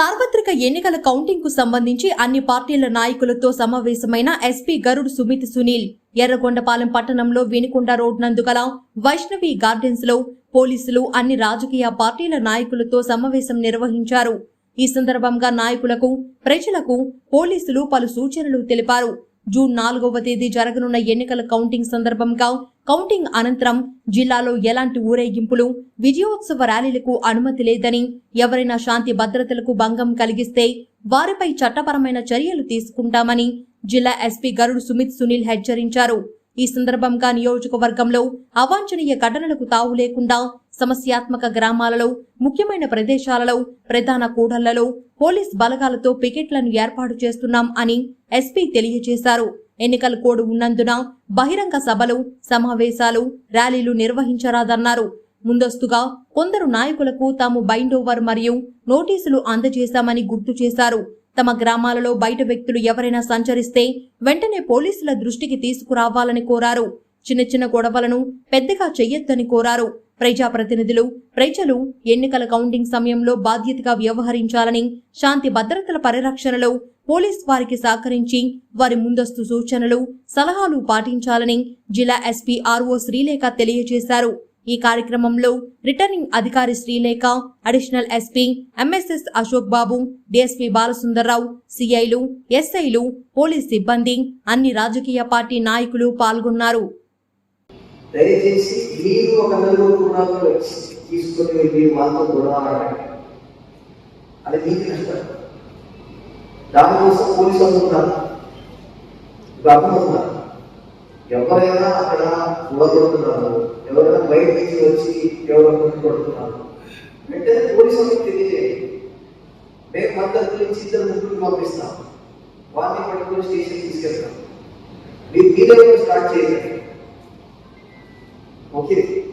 సార్వత్రిక ఎన్నికల కౌంటింగ్కు సంబంధించి అన్ని పార్టీల నాయకులతో సమావేశమైన ఎస్పీ గరుడ్ సుమిత్ సునీల్ ఎర్రగొండపాలెం పట్టణంలో వినుకొండ రోడ్ నందు గల వైష్ణవి గార్డెన్స్లో పోలీసులు అన్ని రాజకీయ పార్టీల నాయకులతో సమావేశం నిర్వహించారు. ఈ సందర్భంగా నాయకులకు ప్రజలకు పోలీసులు పలు సూచనలు తెలిపారు. జూన్ నాలుగవ తేదీ జరగనున్న ఎన్నికల కౌంటింగ్ సందర్భంగా కౌంటింగ్ అనంతరం జిల్లాలో ఎలాంటి ఊరేగింపులు విజయోత్సవ ర్యాలీలకు అనుమతి లేదని ఎవరైనా శాంతి భద్రతలకు భంగం కలిగిస్తే వారిపై చట్టపరమైన చర్యలు తీసుకుంటామని జిల్లా ఎస్పీ గరుడు సుమిత్ సునీల్ హెచ్చరించారు. ఈ సందర్భంగా నియోజకవర్గంలో అవాంఛనీయ ఘటనలకు తావు లేకుండా సమస్యాత్మక గ్రామాలలో ముఖ్యమైన ప్రదేశాలలో ప్రధాన కూడళ్ళలో పోలీస్ బలగాలతో పికెట్లను ఏర్పాటు చేస్తున్నాం అని ఎస్పీ తెలియజేశారు. ఎన్నికల కోడ్ ఉన్నందున బహిరంగ సభలు సమావేశాలు ర్యాలీలు నిర్వహించరాదన్నారు. ముందస్తుగా కొందరు నాయకులకు తాము బైండోవర్ మరియు నోటీసులు అందజేశామని గుర్తు చేశారు. తమ గ్రామాలలో బయట వ్యక్తులు ఎవరైనా సంచరిస్తే వెంటనే పోలీసుల దృష్టికి తీసుకురావాలని కోరారు. చిన్న చిన్న గొడవలను పెద్దగా చెయ్యొద్దని కోరారు. ప్రజాప్రతినిధులు ప్రజలు ఎన్నికల కౌంటింగ్ సమయంలో బాధ్యతగా వ్యవహరించాలని శాంతి భద్రతల పరిరక్షణలో పోలీస్ వారికి సహకరించి వారి ముందస్తు సూచనలు సలహాలు పాటించాలని జిల్లా ఎస్పీ ఆర్ఓ శ్రీలేఖ తెలియజేశారు. ఈ కార్యక్రమంలో రిటర్నింగ్ అధికారి Srilekha additional SP MSS Ashok Babu DSP Balasundar Rao సిఐలు ఎస్ఐలు పోలీస్ సిబ్బంది అన్ని రాజకీయ పార్టీ నాయకులు పాల్గొన్నారు. దయచేసి మీరు ఒక నలుగురు కుటుంబాలు తీసుకొని వెళ్ళి వాళ్ళతో గొడవ అది మీకు నష్టం. దానికోసం పోలీసు అందుకున్నారు ఇప్పుడు అర్థమవుతున్నారు ఎవరైనా అక్కడ కొడుతున్నారు ఎవరైనా బయట నుంచి వచ్చి ఎవరో కొడుతున్నారు వెంటనే పోలీసులకు తెలియజేయండి. మేము మద్దతు నుంచి ఇద్దరు ముగ్గురు పంపిస్తాం. వారిని పట్టుకుని స్టేషన్ తీసుకెళ్తాం. మీరు మీరే స్టార్ట్ చేయండి. ఓకే?